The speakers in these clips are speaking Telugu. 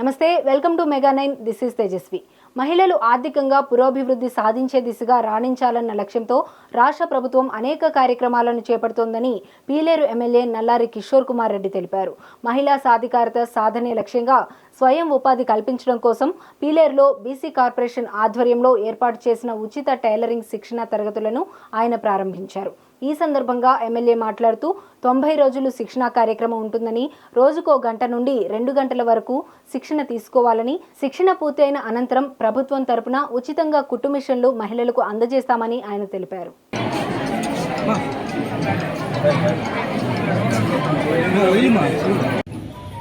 నమస్తే welcome to mega nine. This is Tejaswi. మహిళలు ఆర్థికంగా పురోభివృద్ధి సాధించే దిశగా రాణించాలన్న లక్ష్యంతో రాష్ట్ర ప్రభుత్వం అనేక కార్యక్రమాలను చేపడుతోందని పీలేరు ఎమ్మెల్యే నల్లారి కిషోర్ కుమార్ రెడ్డి తెలిపారు. మహిళా సాధికారత సాధనే లక్ష్యంగా స్వయం ఉపాధి కల్పించడం కోసం పీలేరులో బీసీ కార్పొరేషన్ ఆధ్వర్యంలో ఏర్పాటు చేసిన ఉచిత టైలరింగ్ శిక్షణ తరగతులను ఆయన ప్రారంభించారు. ఈ సందర్భంగా ఎమ్మెల్యే మాట్లాడుతూ తొంభై రోజులు శిక్షణా కార్యక్రమం ఉంటుందని రోజుకో గంట నుండి రెండు గంటల వరకు శిక్షణ తీసుకోవాలని శిక్షణ పూర్తయిన అనంతరం ప్రభుత్వం తరపున ఉచితంగా కుట్టు మిషన్లు మహిళలకు అందజేస్తామని ఆయన తెలిపారు.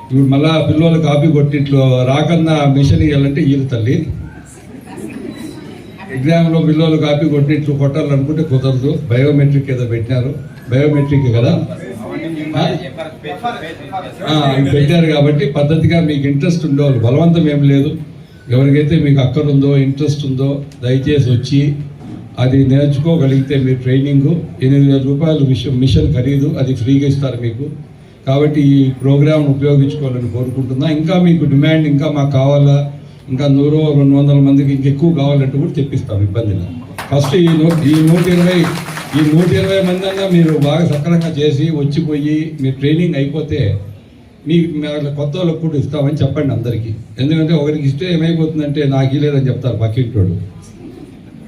ఇప్పుడు మళ్ళా పిల్లలు కాపీ కొట్టిట్లో రాకన్నా మిషన్ ఇవ్వాలంటే ఈరు తల్లి. ఎగ్జామ్లో పిల్లలు కాపీ కొట్టిట్లు కొట్టాలనుకుంటే కుదరదు. బయోమెట్రిక్ ఏదో పెట్టినారు. బయోమెట్రిక్ కదా? పెట్టారు కాబట్టి పద్ధతిగా మీకు ఇంట్రెస్ట్ ఉండేవాళ్ళు. బలవంతం ఏం లేదు. ఎవరికైతే మీకు అక్కడుందో ఉందో ఇంట్రెస్ట్ ఉందో దయచేసి వచ్చి అది నేర్చుకోగలిగితే మీ ట్రైనింగ్. ఎనిమిది వేల రూపాయలు మిషన్ మిషన్ ఖరీదు. అది ఫ్రీగా ఇస్తారు మీకు. కాబట్టి ఈ ప్రోగ్రామ్ను ఉపయోగించుకోవాలని కోరుకుంటున్నా. ఇంకా మీకు డిమాండ్ ఇంకా మాకు కావాలా? ఇంకా నూరు రెండు వందల మందికి ఇంకెక్కువ కావాలంటే కూడా తెప్పిస్తాం ఇబ్బంది లేదు. ఫస్ట్ ఈ నూ ఈ నూట ఇరవై ఈ నూట ఇరవై మంది అన్నా మీరు బాగా సక్రమంగా చేసి వచ్చిపోయి మీ ట్రైనింగ్ అయిపోతే మీకు మేము కొత్త వాళ్ళకు కూడా ఇస్తామని చెప్పండి అందరికీ. ఎందుకంటే ఒకరికి ఇస్తే ఏమైపోతుందంటే నాకు ఇలేదని చెప్తారు పక్కింటోడు.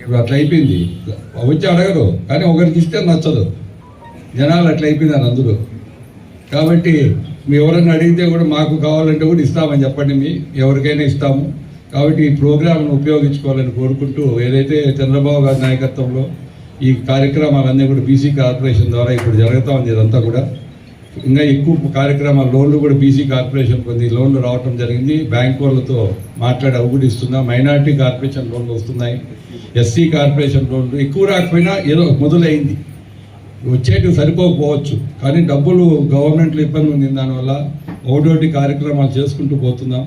ఇప్పుడు అట్లా అయిపోయింది. వచ్చి అడగరు కానీ ఒకరికి ఇస్తే నచ్చదు. జనాలు అట్లా అయిపోయినారు అందరూ. కాబట్టి మీ ఎవరైనా అడిగితే కూడా మాకు కావాలంటే కూడా ఇస్తామని చెప్పండి మీ ఎవరికైనా ఇస్తాము. కాబట్టి ఈ ప్రోగ్రామ్ను ఉపయోగించుకోవాలని కోరుకుంటూ ఏదైతే చంద్రబాబు గారి నాయకత్వంలో ఈ కార్యక్రమాలన్నీ కూడా బీసీ కార్పొరేషన్ ద్వారా ఇప్పుడు జరుగుతూ ఉంది ఇదంతా కూడా. ఇంకా ఎక్కువ కార్యక్రమాలు లోన్లు కూడా బీసీ కార్పొరేషన్ కొన్ని లోన్లు రావటం జరిగింది. బ్యాంక్ వాళ్ళతో మాట్లాడి అవి కూడా ఇస్తున్నాం. మైనార్టీ కార్పొరేషన్ లోన్లు వస్తున్నాయి. ఎస్సీ కార్పొరేషన్ లోన్లు ఎక్కువ రాకపోయినా ఏదో మొదలైంది. వచ్చేటివి సరిపోకపోవచ్చు. కానీ డబ్బులు గవర్నమెంట్లో ఇబ్బంది ఉంది. దానివల్ల ఒకటోటి కార్యక్రమాలు చేసుకుంటూ పోతున్నాం.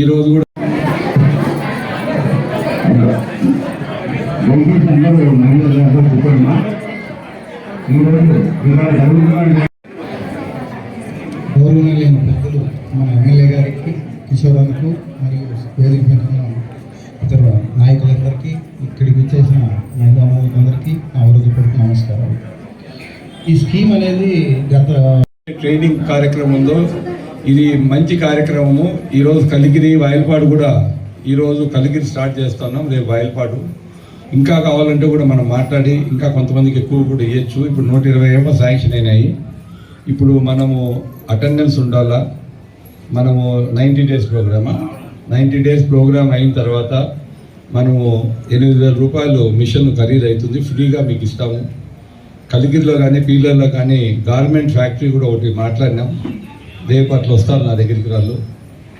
ఈరోజు కూడా దయచేసి అందరూ మహిళలు ఈరోజు జరుగుతున్న పెద్దలు మన ఎమ్మెల్యే గారికి కిషోరానికి మరియు వేదిక పెట్టిన ఇతర నాయకులందరికీ ఇక్కడికి వచ్చేసిన మహిళా అందరికీ నా హృదయపూర్వక ఈ స్కీమ్ అనేది గత ట్రైనింగ్ కార్యక్రమంలో ఇది మంచి కార్యక్రమము. ఈరోజు కలిగిరి వాయిల్పాడు కూడా ఈరోజు కలిగిరి స్టార్ట్ చేస్తున్నాం రేపు వాయిల్పాడు. ఇంకా కావాలంటే కూడా మనం మాట్లాడి ఇంకా కొంతమందికి ఎక్కువ కూడా ఇవ్వచ్చు ఇప్పుడు నూట ఇరవై ఏమో శాంక్షన్ అయినాయి. ఇప్పుడు మనము అటెండెన్స్ ఉండాలా? మనము నైంటీ డేస్ ప్రోగ్రామా? నైంటీ డేస్ ప్రోగ్రామ్ అయిన తర్వాత మనము ఎనిమిది వేల రూపాయలు మిషన్ ఖరీదు అవుతుంది. ఫ్రీగా మీకు ఇస్తాము. కలిగిరిలో కానీ పీలర్లో కానీ గార్మెంట్ ఫ్యాక్టరీ కూడా ఒకటి మాట్లాడినాం. రేపు వస్తారు నా దగ్గరికి వాళ్ళు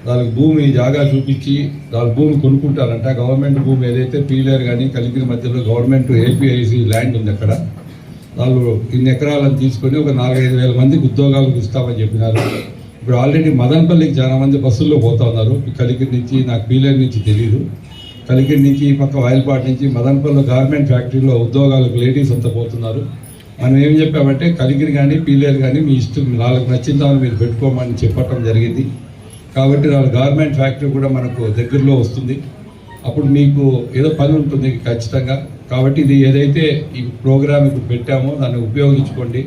వాళ్ళకి భూమి జాగా చూపించి వాళ్ళ భూమి కొనుక్కుంటారంట. గవర్నమెంట్ భూమి ఏదైతే పీలేరు కానీ కలిగిరి మధ్యలో గవర్నమెంట్ ఏపీఐసి ల్యాండ్ ఉంది అక్కడ. వాళ్ళు ఇన్ని ఎకరాలను తీసుకొని ఒక నాలుగైదు వేల మందికి ఉద్యోగాలకు ఇస్తామని చెప్పినారు. ఇప్పుడు ఆల్రెడీ మదనపల్లికి చాలా మంది బస్సుల్లో పోతా ఉన్నారు. కలిగిరి నుంచి నాకు పీలేరు నుంచి తెలియదు కలిగిరి నుంచి ఈ పక్క వాయిల్పాట్ నుంచి మదనపల్లి గార్మెంట్ ఫ్యాక్టరీలో ఉద్యోగాలకు లేడీస్ అంతా పోతున్నారు. మనం ఏం చెప్పామంటే కలిగిరి కానీ పీలేరు కానీ మీ ఇష్టం వాళ్ళకి నచ్చిందామని మీరు పెట్టుకోమని చెప్పటం జరిగింది. కాబట్టి వాళ్ళ గార్మెంట్ ఫ్యాక్టరీ కూడా మనకు దగ్గరలో వస్తుంది. అప్పుడు మీకు ఏదో పని ఉంటుంది ఖచ్చితంగా. కాబట్టి ఇది ఏదైతే ఈ ప్రోగ్రామ్ ఇప్పుడు పెట్టామో దాన్ని ఉపయోగించుకోండి.